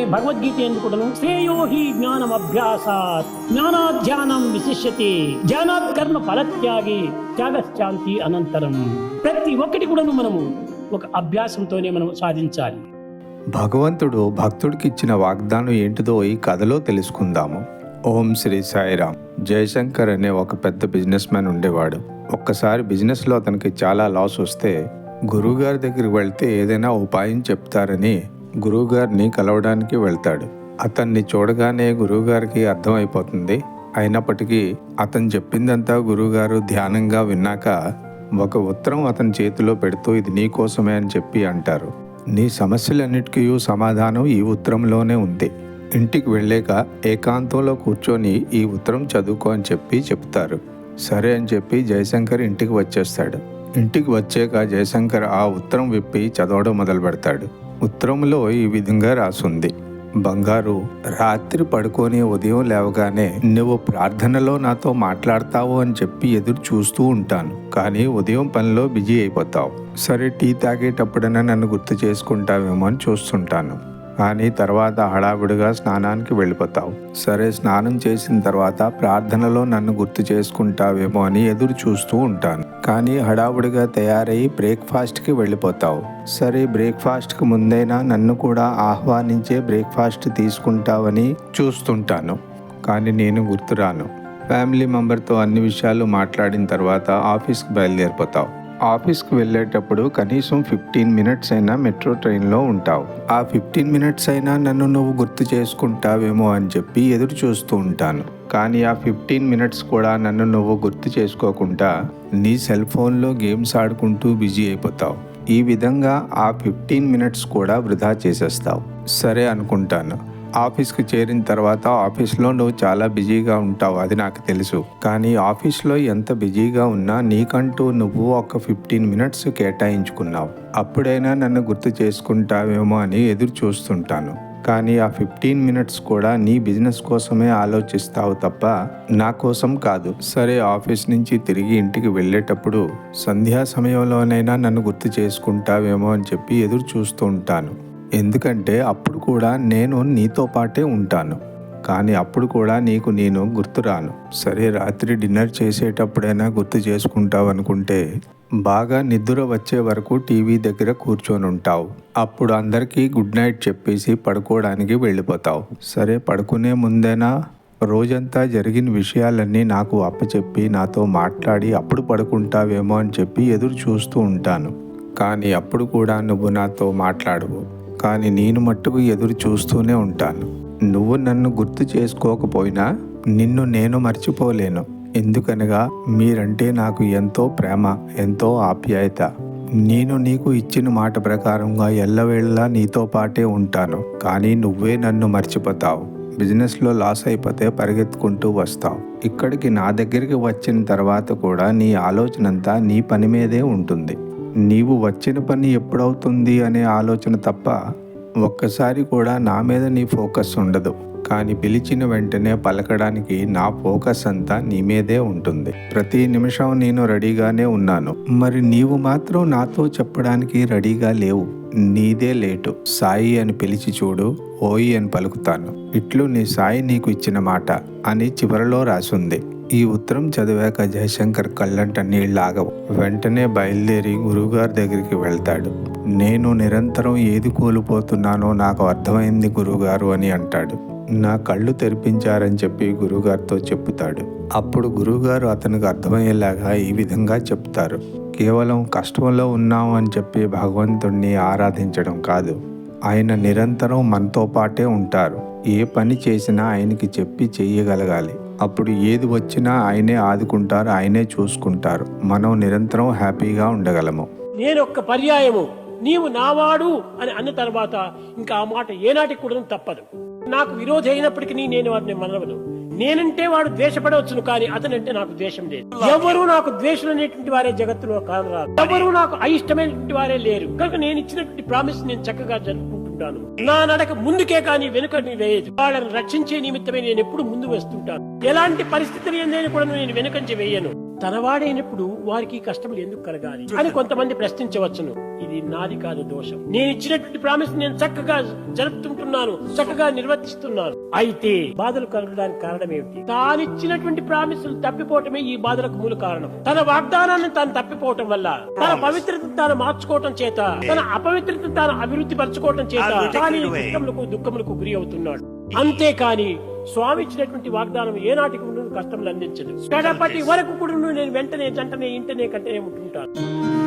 ఈ భగవద్గీత ఎందుకు శ్రేయో హి జ్ఞానం అభ్యాసాత్ జ్ఞానాధ్యానం విశిష్యతి. జ్ఞానాత్ కర్మ ఫలత్యాగి త్యాగశాంతి అనంతరం. ప్రతి ఒక్కటి కూడాను మనము ఒక అభ్యాసంతోనే మనం సాధించాలి. భగవంతుడు భక్తుడికి ఇచ్చిన వాగ్దానం ఏంటిదో ఈ కథలో తెలుసుకుందాము. ఓం శ్రీ సాయిరామ్. జయశంకర్ అనే ఒక పెద్ద బిజినెస్ మ్యాన్ ఉండేవాడు. ఒక్కసారి బిజినెస్లో అతనికి చాలా లాస్ వస్తే గురువుగారి దగ్గరికి వెళ్తే ఏదైనా ఉపాయం చెప్తారని గురువుగారిని కలవడానికి వెళ్తాడు. అతన్ని చూడగానే గురువుగారికి అర్థమైపోతుంది. అయినప్పటికీ అతను చెప్పిందంతా గురువుగారు ధ్యానంగా విన్నాక ఒక ఉత్తరం అతని చేతిలో పెడుతూ ఇది నీ కోసమే అని చెప్పి అంటారు. నీ సమస్యలన్నిటికీ సమాధానం ఈ ఉత్తరంలోనే ఉంది. ఇంటికి వెళ్ళాక ఏకాంతంలో కూర్చొని ఈ ఉత్తరం చదువుకో అని చెప్పి చెప్తారు. సరే అని చెప్పి జయశంకర్ ఇంటికి వచ్చేస్తాడు. ఇంటికి వచ్చాక జయశంకర్ ఆ ఉత్తరం విప్పి చదవడం మొదలు పెడతాడు ఉత్తరంలో ఈ విధంగా రాసుంది. బంగారు రాత్రి పడుకొని ఉదయం లేవగానే నువ్వు ప్రార్థనలో నాతో మాట్లాడతావు అని చెప్పి ఎదురు చూస్తూ ఉంటాను. కానీ ఉదయం పనిలో బిజీ అయిపోతావు. సరే టీ తాగేటప్పుడైనా నన్ను గుర్తు చేసుకుంటావేమో అని చూస్తుంటాను. కానీ తర్వాత హడావిడిగా స్నానానికి వెళ్ళిపోతావు. సరే స్నానం చేసిన తర్వాత ప్రార్థనలో నన్ను గుర్తు చేసుకుంటావేమో అని ఎదురు చూస్తూ ఉంటాను. కానీ హడావుడిగా తయారై బ్రేక్ఫాస్ట్కి వెళ్ళిపోతావు. సరే బ్రేక్ఫాస్ట్కి ముందైనా నన్ను కూడా ఆహ్వానించే బ్రేక్ఫాస్ట్ తీసుకుంటావని చూస్తుంటాను. కానీ నేను గుర్తురాను. ఫ్యామిలీ మెంబర్తో అన్ని విషయాలు మాట్లాడిన తర్వాత ఆఫీస్కి బయలుదేరిపోతావు. ఆఫీస్కి వెళ్ళేటప్పుడు కనీసం ఫిఫ్టీన్ మినిట్స్ అయినా మెట్రో ట్రైన్లో ఉంటావు. ఆ ఫిఫ్టీన్ మినిట్స్ అయినా నన్ను నువ్వు గుర్తు చేసుకుంటావేమో అని చెప్పి ఎదురు చూస్తూ ఉంటాను. కానీ ఆ ఫిఫ్టీన్ మినిట్స్ కూడా నన్ను నువ్వు గుర్తు చేసుకోకుండా నీ సెల్ ఫోన్లో గేమ్స్ ఆడుకుంటూ బిజీ అయిపోతావు. ఈ విధంగా ఆ ఫిఫ్టీన్ మినిట్స్ కూడా వృధా చేసేస్తావు. సరే అనుకుంటాను. ఆఫీస్కి చేరిన తర్వాత ఆఫీస్లో నువ్వు చాలా బిజీగా ఉంటావు అది నాకు తెలుసు. కానీ ఆఫీస్లో ఎంత బిజీగా ఉన్నా నీకంటూ నువ్వు ఒక ఫిఫ్టీన్ మినిట్స్ కేటాయించుకున్నావు. అప్పుడైనా నన్ను గుర్తు చేసుకుంటావేమో అని ఎదురు చూస్తుంటాను. కానీ ఆ ఫిఫ్టీన్ మినిట్స్ కూడా నీ బిజినెస్ కోసమే ఆలోచిస్తావు తప్ప నా కోసం కాదు. సరే ఆఫీస్ నుంచి తిరిగి ఇంటికి వెళ్ళేటప్పుడు సంధ్యా సమయంలోనైనా నన్ను గుర్తు చేసుకుంటావేమో అని చెప్పి ఎదురు చూస్తూ ఉంటాను. ఎందుకంటే అప్పుడు కూడా నేను నీతో పాటే ఉంటాను. కానీ అప్పుడు కూడా నీకు నేను గుర్తురాను. సరే రాత్రి డిన్నర్ చేసేటప్పుడైనా గుర్తు చేసుకుంటావు అనుకుంటే బాగా నిద్ర వచ్చే వరకు టీవీ దగ్గర కూర్చొని ఉంటావు. అప్పుడు అందరికీ గుడ్ నైట్ చెప్పేసి పడుకోవడానికి వెళ్ళిపోతావు. సరే పడుకునే ముందేనా? రోజంతా జరిగిన విషయాలన్నీ నాకు అప్పచెప్పి నాతో మాట్లాడి అప్పుడు పడుకుంటావేమో అని చెప్పి ఎదురు చూస్తూ ఉంటాను. కానీ అప్పుడు కూడా నువ్వు నాతో మాట్లాడవు. కానీ నేను మట్టుకు ఎదురు చూస్తూనే ఉంటాను. నువ్వు నన్ను గుర్తు చేసుకోకపోయినా నిన్ను నేను మర్చిపోలేను. ఎందుకనగా మీరంటే నాకు ఎంతో ప్రేమ ఎంతో ఆప్యాయత. నేను నీకు ఇచ్చిన మాట ప్రకారంగా ఎల్లవేళలా నీతో పాటే ఉంటాను. కానీ నువ్వే నన్ను మర్చిపోతావు. బిజినెస్లో లాస్ అయిపోతే పరిగెత్తుకుంటూ వస్తావు. ఇక్కడికి నా దగ్గరికి వచ్చిన తర్వాత కూడా నీ ఆలోచనంతా నీ పని మీదే ఉంటుంది. నీవు వచ్చిన పని ఎప్పుడవుతుంది అనే ఆలోచన తప్ప ఒక్కసారి కూడా నా మీద నీ ఫోకస్ ఉండదు. కానీ పిలిచిన వెంటనే పలకడానికి నా ఫోకస్ అంతా నీ మీదే ఉంటుంది. ప్రతి నిమిషం నేను రెడీగానే ఉన్నాను. మరి నీవు మాత్రం నాతో చెప్పడానికి రెడీగా లేవు. నీదే లేటు. సాయి అని పిలిచి చూడు ఓయి అని పలుకుతాను. ఇట్లు నీ సాయి నీకు ఇచ్చిన మాట అని చివరలో రాసుంది. ఈ ఉత్తరం చదివాక జయశంకర్ కళ్ళంట నీళ్ళాగవు వెంటనే బయలుదేరి గురువుగారి దగ్గరికి వెళ్తాడు. నేను నిరంతరం ఏది కోల్పోతున్నానో నాకు అర్థమైంది గురువుగారు అని అంటాడు. నా కళ్ళు తెరిపించారని చెప్పి గురువుగారితో చెప్తాడు అప్పుడు గురువుగారు అతనికి అర్థమయ్యేలాగా ఈ విధంగా చెప్తారు. కేవలం కష్టంలో ఉన్నాం అని చెప్పి భగవంతుణ్ణి ఆరాధించడం కాదు. ఆయన నిరంతరం మనతో పాటే ఉంటారు. ఏ పని చేసినా ఆయనకి చెప్పి చేయగలగాలి అప్పుడు ఏది వచ్చినా ఆయనే ఆదుకుంటారు ఆయనే చూసుకుంటారు. మనం నిరంతరం హ్యాపీగా ఉండగలము. నేను ఒక్క పర్యాయము. నీవు నావాడు అని అన్న తర్వాత ఇంకా ఆ మాట ఏనాటికి కూడా తప్పదు. నాకు విరోధి అయినప్పటికీ నేను వాడిని మనవను నేనంటే వాడు ద్వేషపడవచ్చును కానీ అతనంటే నాకు ద్వేషం లేదు. ఎవరు నాకు ద్వేషం అనేటువంటి వారే జగత్తులో కానరాదు ఎవరు నాకు అయిష్టమైనటువంటి వారే లేరు. కనుక నేను ఇచ్చినటువంటి ప్రామిస్ నేను చక్కగా జరుపుకుంటుంటాను నా నడక ముందుకే కానీ వెనుక వేయదు. వాళ్ళని రక్షించే నిమిత్తమే నేను ఎప్పుడు ముందు వేస్తుంటాను. ఎలాంటి పరిస్థితులు ఏందని కూడా నేను వెనుకంచి వేయను. తనవాడైనప్పుడు వారికి కష్టములు ఎందుకు కలగాలి అని కొంతమంది ప్రశ్నించవచ్చును. ఇది నాది కాదు దోషం. నేను ఇచ్చినటువంటి ప్రామిస్ నేను చక్కగా జరుపుతుంటున్నాను చక్కగా నిర్వర్తిస్తున్నాను. అయితే బాధలు కలగడానికి కారణం ఏమిటి? తానిచ్చినటువంటి ప్రామిసులు తప్పిపోవటమే ఈ బాధలకు మూల కారణం. తన వాగ్దానాన్ని తాను తప్పిపోవటం వల్ల తన పవిత్రతను తాను మార్చుకోవటం చేత తన అపవిత్రతను తాను అభివృద్ధి పరచుకోవటం చేత దుఃఖములకు గురి అవుతున్నాడు. అంతేకాని స్వామి ఇచ్చినటువంటి వాగ్దానం ఏనాటికి ఉండును కష్టములు అందించదు కడపటి వరకు కూడా నేను వెంటనే జంటనే ఇంటనే కంటనే ఉంటుంటాను.